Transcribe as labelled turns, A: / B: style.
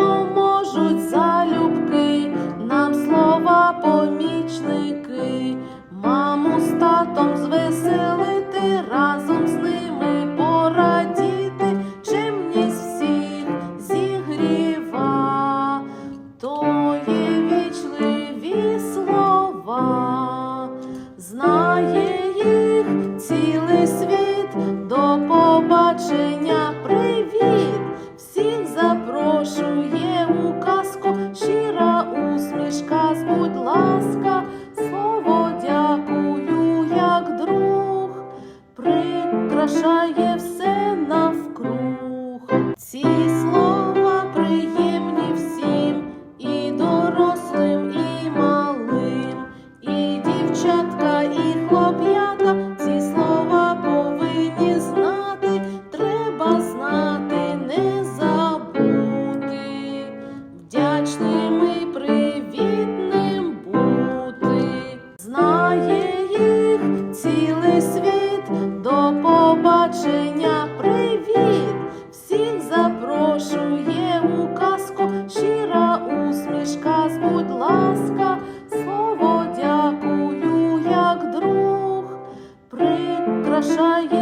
A: допоможуть залюбки, нам слова помічники, маму з татом звеселити, разом з ними порадіти, чим ніс всіх зігріва, то є вічливі слова, знає їх цілий світ до побачення запрошує у казку, щира усмішка, збудь ласка, слово дякую, як друг, прикрашає. народження, привіт! Всіх запрошує у казку, щира усмішка, будь ласка, слово дякую, як друг, прикрашає.